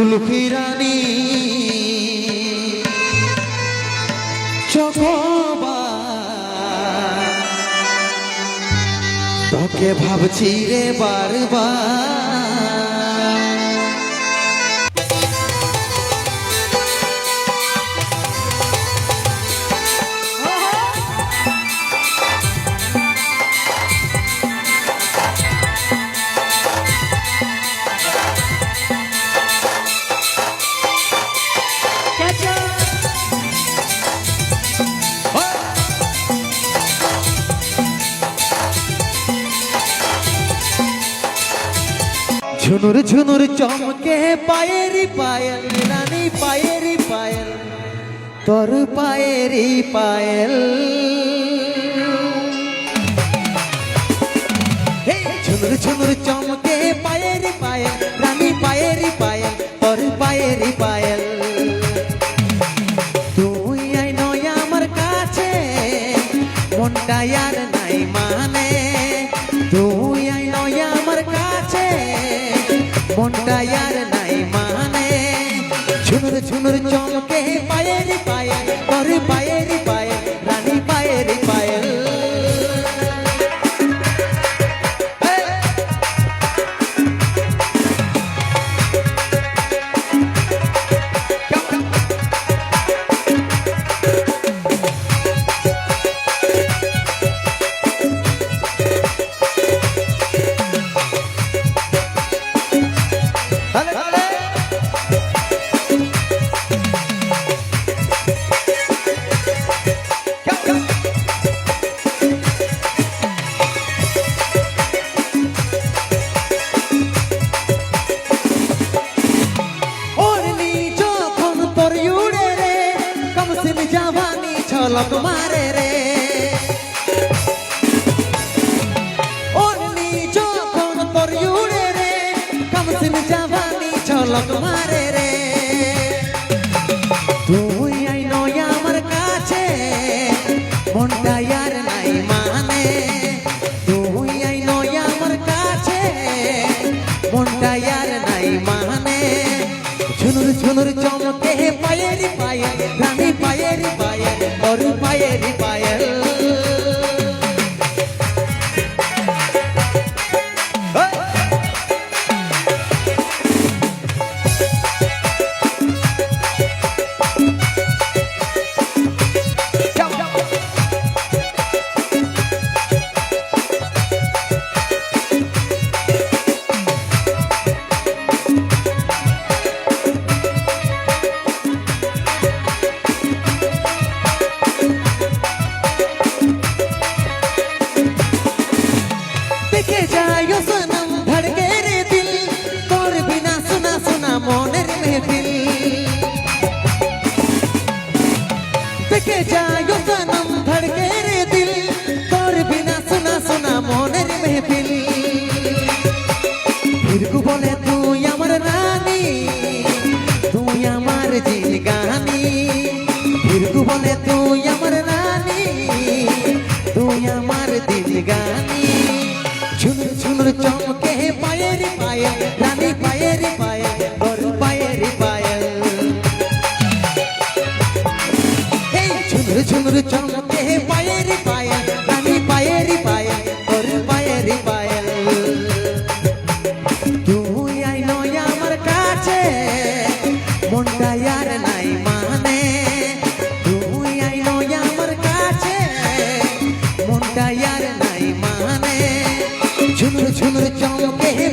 কুলফি রানী তোকে ভাবছি রে বারবার। ঝুনুর ঝুনুর চমকে পায়েরি পায়েল, রানী পায়েরি পায়েল, তোর পায়েরি পায়েল। ঝুনুর ঝুনুর চমকে পায়েরি পায়েল, রানী পায়েরি পায়েল, তোর পায়েরি পায়েল। তুই আই নয় আমার কাছে, মনটা আর নাই মানে মনটা জাবানি ছলক মারে রে। ওরলি যখন তোর উড়ে রে কমসিন জাবানি ছলক মারে রে। তুই আই নয় আমার কাছে, মনটা গানি। ঝুনুর ঝুনুর চমকে পায়ের পায়ে, রানী পায়ের পায়েল তোর পায়ের পায়েল এই ঝুনুর ঝুনুর চমকে পায়ের Payel bitch on your head.